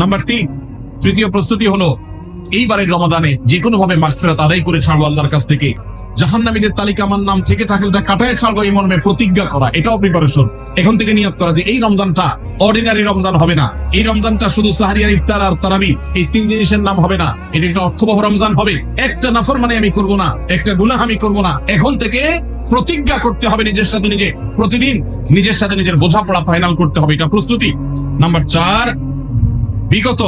Number তিন, তৃতীয় প্রস্তুতি হলো, এইবারের রমাদানে যে কোনো ভাবে মাগফিরাত আদায় করে ছাড়বো আল্লাহর কাছ থেকে। জাহান্নামীদের তালিকা আমার নাম থেকে থাকলে কাটায় ছাড়বো এই মর্মে প্রতিজ্ঞা করা, এটাও প্রিপারেশন এখন থেকে নিয়ত করা যে এই রমজানটা অর্ডিনারি রমজান হবে না। এই রমজানটা শুধু সাহারিয়ার ইফতার আর তারাবি, এই তিন জিনিসের নাম হবে না। এটা একটা অর্থবহ রমজান হবে। একটা নাফর মানে আমি করব না, একটা গুনাহ আমি করব না। এখন থেকে প্রতিজ্ঞা করতে হবে নিজের সাথে নিজে। প্রতিদিন নিজের সাথে নিজের বোঝাপড়া ফাইনাল করতে হবে, এটা প্রস্তুতি। নাম্বার চার বিগত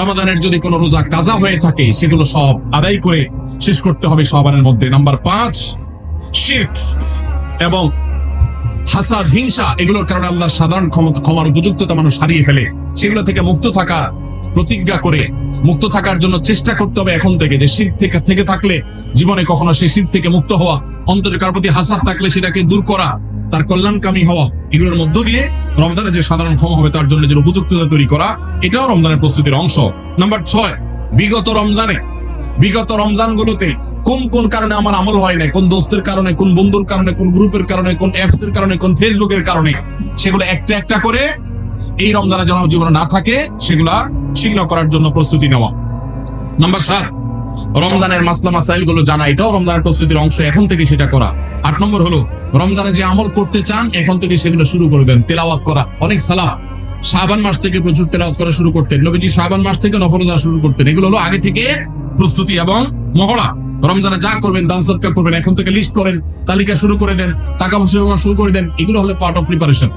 রমাদানের যদি কোনো রোজা কাজা হয়ে থাকে, সেগুলো সব আদায় করে শেষ করতে হবে সবানের মধ্যে। নাম্বার পাঁচ, শির্ক এবং হাসাদ, হিংসা, এগুলোর কারণে আল্লাহ সাধারণ ক্ষমতা, ক্ষমার উপযুক্ততা মানুষ হারিয়ে ফেলে। সেগুলো থেকে মুক্ত থাকা প্রতিজ্ঞা করে, মুক্ত থাকার জন্য চেষ্টা করতে হবে এখন থেকে যে শির থেকে থেকে থাকলে জীবনে কখনো সেই শির থেকে মুক্ত হওয়া অন্তরে কার প্রতি হাসাদ থাকলে সেটাকে দূর করা। তার কল্যাণকামী হওয়া, এগুলোর মধ্য দিয়ে রমজানের যে সাধারণ ক্ষমা হবে, তার জন্য যে উপযুক্ততা তৈরি করা, এটাও রমজানের প্রস্তুতির অংশ। নাম্বার ছয়, বিগত রমজানে, বিগত রমজান গুলোতে কোন কোন কারণে আমার আমল হয় না কোন দোস্তের কারণে, কোন বন্ধুর কারণে, কোন গ্রুপের কারণে, কোন অ্যাপস এর কারণে, কোন ফেসবুকের কারণে, সেগুলো একটা একটা করে এই রমজানে যেন জীবনে না থাকে, সেগুলা ছিন্ন করার জন্য প্রস্তুতি নেওয়া। নাম্বার সাত রমজানের মাসলা মাসাইলগুলো জানা, এটাও রমজানের প্রস্তুতির অংশ, এখন থেকে সেটা করা। আট নম্বর হলো, রমজানে যে আমল করতে চান, এখন থেকে সেগুলো শুরু করবেন, তেলাওয়াত করা, অনেক সালাফ শাবান মাস থেকে প্রচুর তেলাওয়াত করা শুরু করতেন, নবীজি শাবান মাস থেকে নফরোজা শুরু করতেন, এগুলো হলো আগে থেকে প্রস্তুতি এবং মহড়া। রমজানে যা করবেন, দান সৎকার করবেন, এখন থেকে লিস্ট করেন, তালিকা শুরু করে দেন, টাকা পয়সা জমা শুরু করে দেন, এগুলো হলো পার্ট অফ প্রিপারেশন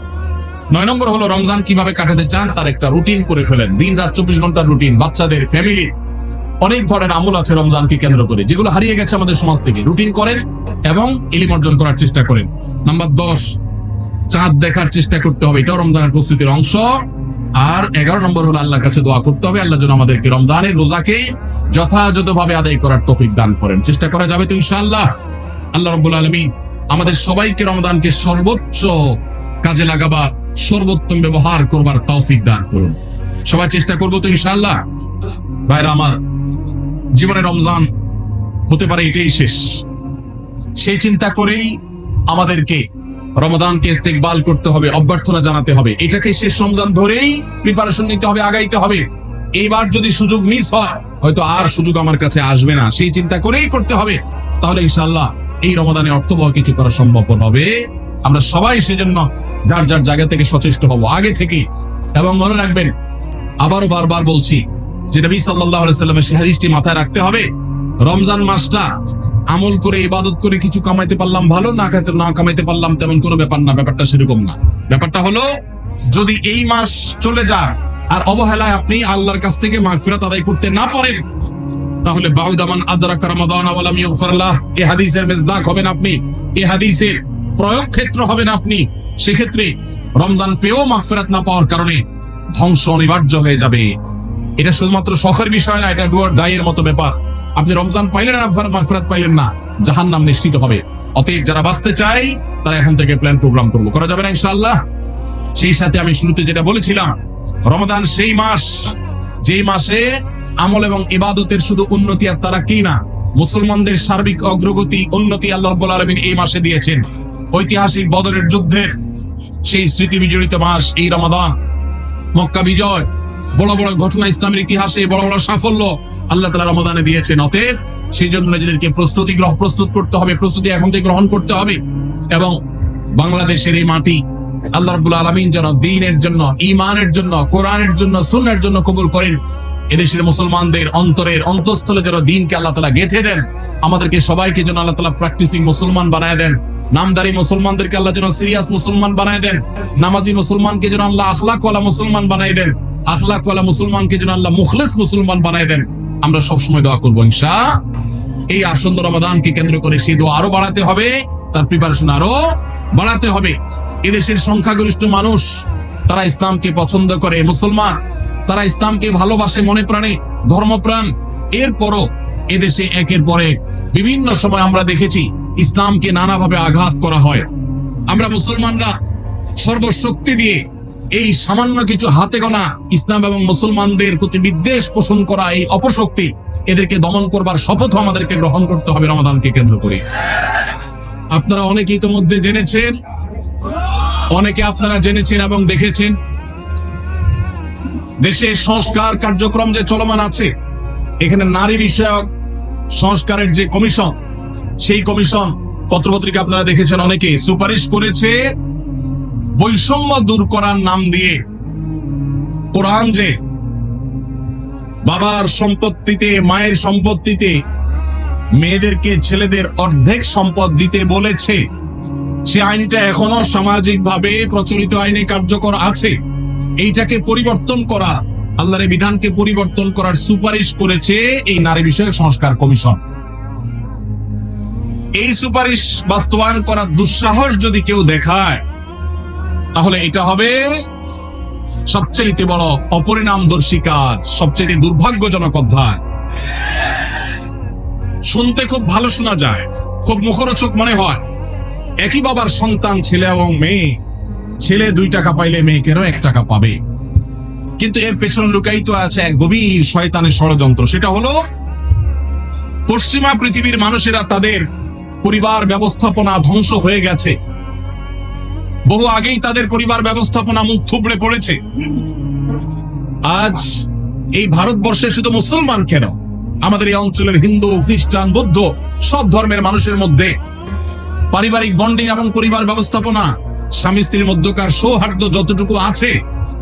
নয় নম্বর হলো, রমজান কীভাবে কাটাতে চান, তার একটা রুটিন করে ফেলেন। দিন রাত চব্বিশ ঘণ্টার রুটিন বাচ্চাদের ফ্যামিলি অনেক ধরনের আমল আছে রমজানকে কেন্দ্র করে, যেগুলো হারিয়ে গেছে আমাদের সমাজ থেকে। রুটিন করেন এবং ইলিম অর্জন করার চেষ্টা করেন। নাম্বার দশ, চাঁদ দেখার চেষ্টা করতে হবে। এটাও রমজানের প্রস্তুতির অংশ। আর এগারো নম্বর হলো আল্লাহর কাছে দোয়া করতে হবে। আল্লাহ যেন আমাদেরকে রমজানের রোজাকে যথাযথভাবে আদায় করার তৌফিক দান করেন। চেষ্টা করা যাবে তো ইনশাআল্লাহ। আল্লাহ রব্বুল আলমী আমাদের সবাইকে রমজানকে সর্বোচ্চ কাজে লাগাবার সর্বোত্তম ব্যবহার করবার তৌফিক দান করুন। সবাই চেষ্টা করব তো ইনশাআল্লাহ। ভাইরা আমার জীবনে রমজান হতে পারে এটাই শেষ। সেই চিন্তা করেই আমাদেরকে রমদানকে ইস্তেকবাল করতে হবে, অভ্যর্থনা জানাতে হবে। এটাকে শেষ রমজান ধরেই প্রিপারেশন নিতে হবে, আগাইতে হবে। এইবার যদি সুযোগ মিস হয়, হয়তো আর সুযোগ আমার কাছে আসবে না। সেই চিন্তা করেই করতে হবে। তাহলে ইনশাল্লাহ এই রমাদানে অর্থবহ কিছু করা সম্ভব হবে। আমরা সবাই সেজন্য যার যার জায়গা থেকে সচেষ্ট হব। আগে থেকে এবং মনে রাখবেন, আবারও বারবার বলছি যে নবী আলাইহি সাল্লামের সেই হাদিসটি মাথায় রাখতে হবে। রমজান মাসটা আমল করে, ইবাদত করে কিছু কামাইতে পারলাম ভালো, না খাইতে না কামাইতে পারলাম তেমন কোনো ব্যাপার না, ব্যাপারটা সেরকম না। ব্যাপারটা হলো, যদি এই মাস চলে যায় আর অবহেলায় আপনি আল্লাহর কাছ থেকে মাগফিরাত আদায় করতে না পারেন, তাহলে বাউদামান আদরাক রমাদান ওয়া লাম ইগফারলাহ এই হাদিসের মেজদাক হবেন আপনি এই হাদিসের প্রয়োগ ক্ষেত্র হবেন আপনি। সেক্ষেত্রে রমজান পেয়েও মাগফিরাত না পাওয়ার কারণে ধ্বংস অনিবার্য হয়ে যাবে। এটা শুধুমাত্র শখের বিষয় না, এটা ডুয়ার ডাইয়ের মতো ব্যাপার। আপনি রমজান পাইলেন মাগফিরাত পাইলেন না। জাহান নাম নিশ্চিত হবে। অতএব যারা বাঁচতে চাই তারা এখন থেকে প্ল্যান প্রোগ্রাম করব। করা যাবে না ইনশাআল্লাহ? সেই সাথে আমি শুরুতে যেটা বলেছিলাম রমাদান সেই মাস, যেই মাসে আমল এবং ইবাদতের শুধু উন্নতি আর তারা কি না, মুসলমানদের সার্বিক অগ্রগতি, উন্নতি আল্লাহ রাব্বুল আলামিন এই মাসে দিয়েছেন। ঐতিহাসিক বদরের যুদ্ধের সেই স্মৃতি বিজড়িত মাস এই রমাদান। মক্কা বিজয় বড় বড় ঘটনা ইসলামের ইতিহাসে, বড় বড় সাফল্য আল্লাহ তালা রমাদানে দিয়েছেন। অতএব সেই জন্য নিজেদেরকে প্রস্তুতি গ্রহ, প্রস্তুত করতে হবে, প্রস্তুতি এখন থেকে গ্রহণ করতে হবে এবং বাংলাদেশের এই মাটি আল্লাহ রাব্বুল আলামিন যেন দিনের জন্য ইমানের জন্য, কোরআনের জন্য সুন্নার জন্য কবুল করেন। এদেশের মুসলমানদের অন্তরের অন্তঃস্থলে যেন দিনকে আল্লাহ তালা গেঁথে দেন, আমাদেরকে সবাইকে যেন আল্লাহ তালা প্র্যাকটিসিং মুসলমান বানায় দেন, নামদারি মুসলমানদেরকে আল্লাহ যেন সিরিয়াস মুসলমান বানায় দেন, নামাজি মুসলমানকে যেন আল্লাহ আখলাক ওয়ালা মুসলমান বানায় দেন। আখলাক ওয়ালা মুসলমানকে যেন আল্লাহ মুখলেস মুসলমান বানায় দেন, আমরা সবসময় দোয়া করব, ইনশা। এই আসন্ন রমাদানকে কেন্দ্র করে সেই দোয়া আরও বাড়াতে হবে, তার প্রিপারেশন আরও বাড়াতে হবে। এদেশের সংখ্যাগরিষ্ঠ মানুষ, তারা ইসলামকে পছন্দ করে, মুসলমান, তারা ইসলামকে ভালোবাসে, মনে প্রাণে, ধর্মপ্রাণ। এরপরও এদেশে একের পর এক, বিভিন্ন সময় আমরা দেখেছি ইসলামকে নানাভাবে আঘাত করা হয়। আমরা মুসলমানরা সর্বশক্তি দিয়ে এই সামান্য কিছু হাতে গোনা ইসলাম এবং মুসলমানদের প্রতি বিদ্বেষ পোষণ করা এই অপশক্তি, এদেরকে দমন করবার শপথ আমাদেরকে গ্রহণ করতে হবে রমাদানকে কেন্দ্র করে আপনারা অনেকে ইতিমধ্যে জেনেছেন, অনেকে আপনারা জেনেছেন এবং দেখেছেন, দেশে সংস্কার কার্যক্রম যে চলমান আছে, এখানে নারী বিষয়ক সংস্কারের যে কমিশন, সেই কমিশন পত্রপত্রিকা আপনারা দেখেছেন অনেকে সুপারিশ করেছে বৈষম্য দূর করার নাম দিয়ে কোরআন যে বাবার সম্পত্তিতে, মায়ের সম্পত্তিতে, মেয়েদেরকে ছেলেদের অর্ধেক সম্পদ দিতে বলেছে, সে আইনটা এখনও সামাজিক ভাবে প্রচলিত আইনে কার্যকর আছে। এইটাকে পরিবর্তন করা, আল্লাহর বিধানকে পরিবর্তন করার সুপারিশ করেছে এই নারী বিষয়ক সংস্কার কমিশন। এই সুপারিশ বাস্তবায়ন করার দুঃসাহস যদি কেউ দেখায় তাহলে এটা হবে সবচেয়ে বড় অপরিণামদর্শী কাজ সবচেয়ে দুর্ভাগ্যজনক অধ্যায়। শুনতে খুব ভালো শোনা যায়, খুব মুখরোচক মনে হয়। একই বাবার সন্তান, ছেলে এবং মেয়ে, ছেলে দুই টাকা পাইলে মেয়েকেরও এক টাকা পাবে? কিন্তু এর পেছনে লুকায়িত আছে এক গভীর শয়তানের ষড়যন্ত্র। সেটা হলো, পশ্চিমা পৃথিবীর মানুষেরা তাদের পরিবার ব্যবস্থাপনা ধ্বংস হয়ে গেছে। বহু আগেই তাদের পরিবার ব্যবস্থাপনা মুখ থুবড়ে পড়েছে। আজ এই ভারতবর্ষে শুধু মুসলমান কেন? আমাদের এই অঞ্চলের হিন্দু, খ্রিস্টান, বৌদ্ধ সব ধর্মের মানুষের মধ্যে পারিবারিক বন্ডিং এবং পরিবার ব্যবস্থাপনা, স্বামী স্ত্রীর মধ্যকার সৌহার্দ্য যতটুকু আছে,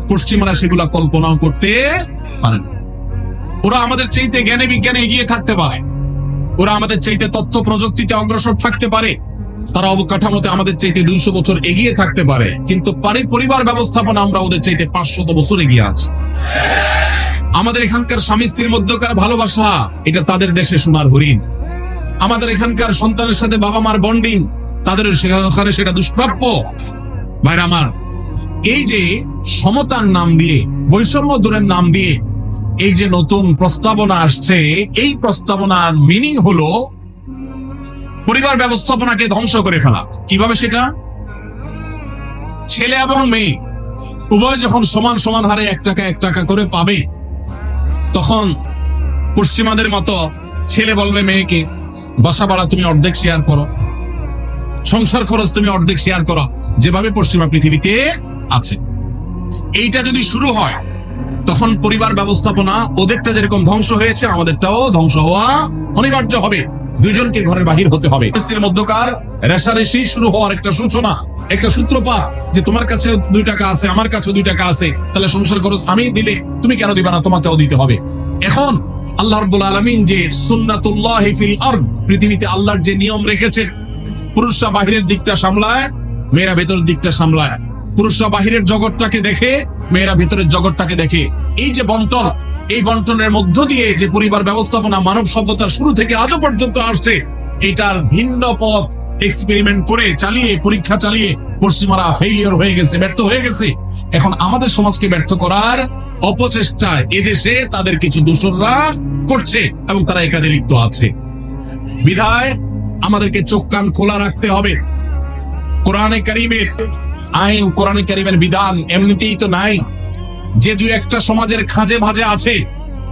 পশ্চিমারা সেগুলা কল্পনাও করতে পারে না। ওরা আমাদের চাইতে জ্ঞানে বিজ্ঞানে এগিয়ে থাকতে পারে। ওরা আমাদের চাইতে তথ্য প্রযুক্তিতে অগ্রসর থাকতে পারে। তারা অবকাঠামোতে আমাদের চাইতে দুইশো বছর এগিয়ে থাকতে পারে। কিন্তু পারি পরিবার ব্যবস্থাপনা আমরা ওদের চাইতে পাঁচশত বছর এগিয়ে আছি। আমাদের এখানকার স্বামী স্ত্রীর মধ্যকার ভালোবাসা, এটা তাদের দেশে সোনার হরিণ। আমাদের এখানকার সন্তানের সাথে বাবা মার বন্ডিং তাদের সেখানে সেটা দুষ্প্রাপ্য। ভাইরা আমার, এই যে সমতার নাম দিয়ে, বৈষম্য দূরের নাম দিয়ে, এই যে নতুন প্রস্তাবনা আসছে, এই প্রস্তাবনার মিনিং হলো পরিবার ব্যবস্থাপনাকে ধ্বংস করে ফেলা। কীভাবে সেটা? ছেলে এবং মেয়ে উভয় যখন সমান সমান হারে এক টাকা এক টাকা করে পাবে, তখন পশ্চিমাদের মতো ছেলে বলবে মেয়েকে, বাসা ভাড়া তুমি অর্ধেক শেয়ার করো। সংসার খরচ তুমি অর্ধেক শেয়ার করো, যেভাবে পশ্চিমা পৃথিবীতে আছে। এইটা যদি শুরু হয়, তখন পরিবার ব্যবস্থাপনা ওদেরটা যেরকম ধ্বংস হয়েছে, আমাদেরটাও ধ্বংস হওয়া অনিবার্য হবে। দুইজনকে ঘরের বাহির হতে হবে। স্ত্রীর মধ্যকার রেশারেশি শুরু হওয়ার একটা সূচনা, একটা সূত্রপাত যে তোমার কাছে দুই টাকা আছে, আমার কাছে দুই টাকা আছে, তাহলে সংসার খরচ আমি দিলে তুমি কেন দিবা না, তোমাকেও দিতে হবে। এখন আল্লাহ আলমিন যে ফিল পৃথিবীতে আল্লাহর যে নিয়ম রেখেছেন পুরুষরা বাহিরের দিকটা সামলায়, মেয়েরা ভেতরের দিকটা সামলায়। পুরুষরা বাহিরের জগৎটাকে দেখে, মেয়েরা ভেতরের জগৎটাকে দেখে। এই যে বন্টন এই বন্টনের মধ্য দিয়ে যে পরিবার ব্যবস্থাপনা মানব সভ্যতার শুরু থেকে আজও পর্যন্ত আসছে, এটার ভিন্ন পথ এক্সপেরিমেন্ট করে চালিয়ে, পরীক্ষা চালিয়ে পশ্চিমারা ফেইলিয়র হয়ে গেছে, ব্যর্থ হয়ে গেছে। এখন আমাদের সমাজকে ব্যর্থ করার অপচেষ্টায় এদেশে তাদের কিছু দূষররা করছে এবং তারা একাদে লিপ্ত আছে। বিধায় আমাদেরকে চোখ কান খোলা রাখতে হবে। কোরআনে কারিমের আইন, কোরআনে কারিমের বিধান এমনিতেই তো নাই। যে দুই একটা সমাজের খাঁজে ভাজে আছে,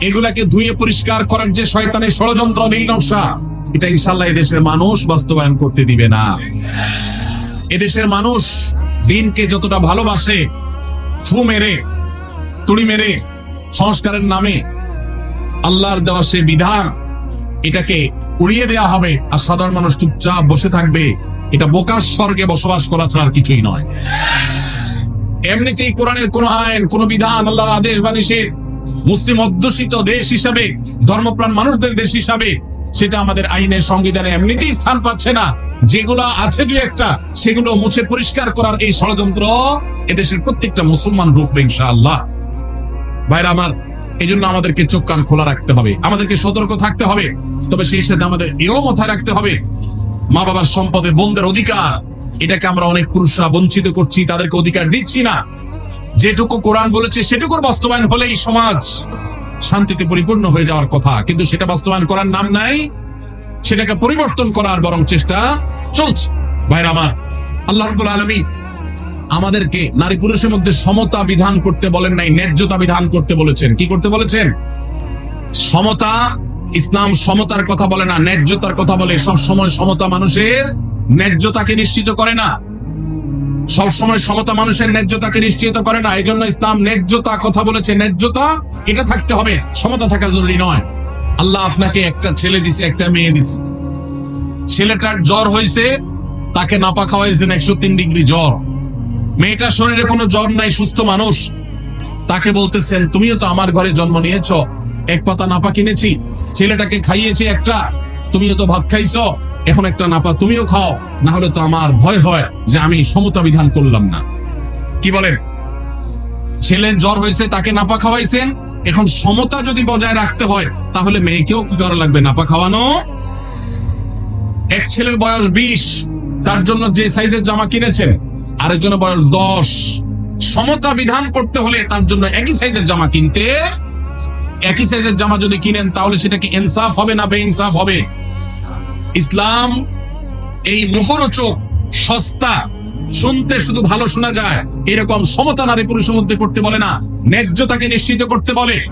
এগুলাকে ধুয়ে পরিষ্কার করার যে শয়তানের ষড়যন্ত্র নীল নকশা এটা ইনশাল্লাহ এদেশের মানুষ বাস্তবায়ন করতে দিবে না। এদেশের মানুষ দিনকে যতটা ভালোবাসে, ফু মেরে, তুড়ি মেরে, সংস্কারের নামে আল্লাহর দেওয়া সে বিধান, এটাকে উড়িয়ে দেয়া হবে আর সাধারণ মানুষ চুপচাপ বসে থাকবে, এটা বোকার স্বর্গে বসবাস করা ছাড়া কিছুই নয়। এমনিতেই কোরআনের কোন আইন, কোন বিধান, আল্লাহর আদেশ বা নিষেধ মুসলিম অধ্যুষিত দেশ হিসাবে, ধর্মপ্রাণ মানুষদের দেশ হিসাবে, সেটা আমাদের আইনের সংবিধানে এমনিতেই স্থান পাচ্ছে না। যেগুলো আছে দুই একটা, সেগুলো মুছে পরিষ্কার করার এই ষড়যন্ত্র এদেশের প্রত্যেকটা মুসলমান রুখবে ইনশাআল্লাহ। ভাইরা আমার এই জন্য আমাদেরকে চোখ কান খোলা রাখতে হবে, আমাদেরকে সতর্ক থাকতে হবে, তবে সেই সাথে আমাদের এও মাথায় রাখতে হবে মা বাবার সম্পদে বন্ধের অধিকার। এটাকে আমরা অনেক পুরুষরা বঞ্চিত করছি, তাদেরকে অধিকার দিচ্ছি না। যেটুকু কোরআন বলেছে, সেটুকুর বাস্তবায়ন হলেই সমাজ শান্তিতে পরিপূর্ণ হয়ে যাওয়ার কথা। কিন্তু সেটা বাস্তবায়ন করার নাম নাই, সেটাকে পরিবর্তন করার বরং চেষ্টা চলছে। ভাইরা আমার, আল্লাহ রব্বুল আলমী আমাদেরকে নারী পুরুষের মধ্যে সমতা বিধান করতে বলেন নাই, ন্যায্যতা বিধান করতে বলেছেন। কি করতে বলেছেন? সমতা, ইসলাম সমতার কথা বলে না, ন্যায্যতার কথা বলে। সব সময় সমতা মানুষের ন্যায্যতাকে নিশ্চিত করে না। সব সময় সমতা মানুষের ন্যায্যতাকে নিশ্চিত করে না। এই জন্য ইসলাম ন্যায্যতা কথা বলেছে। ন্যায্যতা, এটা থাকতে হবে। সমতা থাকা জরুরি নয়। আল্লাহ আপনাকে একটা ছেলে দিছে, একটা মেয়ে দিছে। ছেলেটার জ্বর হয়েছে, তাকে নাপা খাওয়াইছেন একশো তিন ডিগ্রি জ্বর। মেয়েটার শরীরে কোনো জ্বর নাই, সুস্থ মানুষ। তাকে বলতেছেন, তুমিও তো আমার ঘরে জন্ম নিয়েছ। এক পাতা নাপা কিনেছি, ছেলেটাকে খাইয়েছি একটা। তুমিও তো ভাত খাইছো। এখন একটা নাপা, তুমিও খাও, না হলে তো আমার ভয় হয় যে আমি সমতা বিধান করলাম না। কি বলেন? ছেলের জ্বর হয়েছে, তাকে নাপা খাওয়াইছেন? এখন সমতা যদি বজায় রাখতে হয়, তাহলে মেয়েকেও কি করা লাগবে, নাপা খাওয়ানো? এক ছেলের বয়স বিশ, তার জন্য যে সাইজের জামা কিনেছেন, আরেকজনের বয়স দশ। সমতা বিধান করতে হলে তার জন্য একই সাইজের জামা কিনতে, একই সাইজের জামা যদি কিনেন, তাহলে সেটা কি ইনসাফ হবে না বেইনসাফ হবে? ইসলাম এই মুখরোচক সস্তা, শুনতে শুধু ভালো শোনা যায়, এরকম সমতা নারী পুরুষের মধ্যে করতে বলে না, ন্যায্যতাকে নিশ্চিত করতে বলে।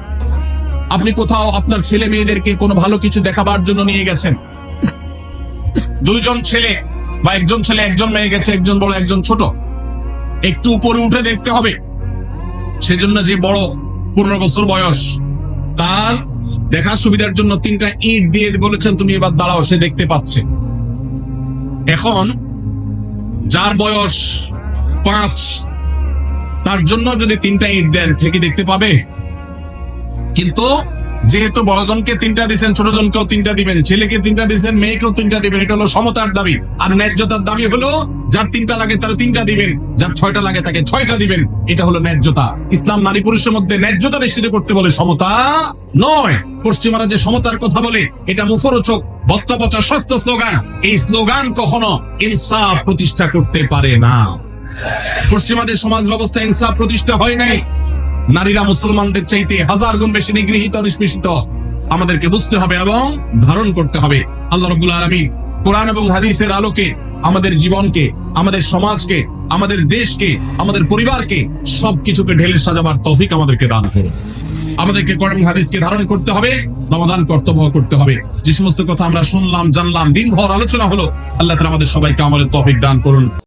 আপনি কোথাও আপনার ছেলে মেয়েদেরকে কোনো ভালো কিছু দেখাবার জন্য নিয়ে গেছেন? দুইজন ছেলে বা একজন ছেলে, একজন মেয়ে গেছে, একজন বড়, একজন ছোট। একটু উপরে উঠে দেখতে হবে। সেজন্য যে বড় পনেরো বছর বয়স, তার দেখার সুবিধার জন্য তিনটা ইট দিয়ে বলেছেন, তুমি এবার দাঁড়াও, সে দেখতে পাচ্ছে। এখন যার বয়স পাঁচ, তার জন্য যদি তিনটা ইট দেন, সে কি দেখতে পাবে? কিন্তু যেহেতু বড়জনকে তিনটা দিচ্ছেন ছোটজনকেও তিনটা দিবেন, ছেলেকে তিনটা দিচ্ছেন মেয়েকেও তিনটা দিবেন, এটা হলো সমতার দাবি। আর ন্যায্যতার দাবি হলো যার তিনটা লাগে তার তিনটা দিবেন, যার ছয়টা লাগে তাকে ছয়টা দিবেন। এটা হলো ন্যায্যতা। ইসলাম নারী পুরুষের মধ্যে ন্যায্যতা নিশ্চিত করতে বলে সমতা নয়। পশ্চিমারা যে সমতার কথা বলে, এটা মুখরোচক বস্তা পচা সস্তা স্লোগান। এই স্লোগান কখনো ইনসাফ প্রতিষ্ঠা করতে পারে না। পশ্চিমাদের সমাজ ব্যবস্থা ইনসাফ প্রতিষ্ঠা হয় নাই। নারীরা মুসলমানদের চাইতে হাজার গুণ বেশি নিগৃহীত, নিষ্পেষিত। আমাদেরকে বুঝতে হবে এবং ধারণ করতে হবে। আল্লাহ রবুল্লা আলমী কোরআন এবং হাদিসের আলোকে আমাদের জীবনকে, আমাদের সমাজকে, আমাদের দেশকে, আমাদের পরিবারকে, সবকিছুকে ঢেলে সাজাবার তৌফিক আমাদেরকে দান করুন। আমাদেরকে করম হাদিসকে ধারণ করতে হবে, রমাদান কর্তব্য করতে হবে। যে সমস্ত কথা আমরা শুনলাম, জানলাম, দিনভর আলোচনা হলো, আল্লাহ তালা আমাদের সবাইকে আমাদের তৌফিক দান করুন।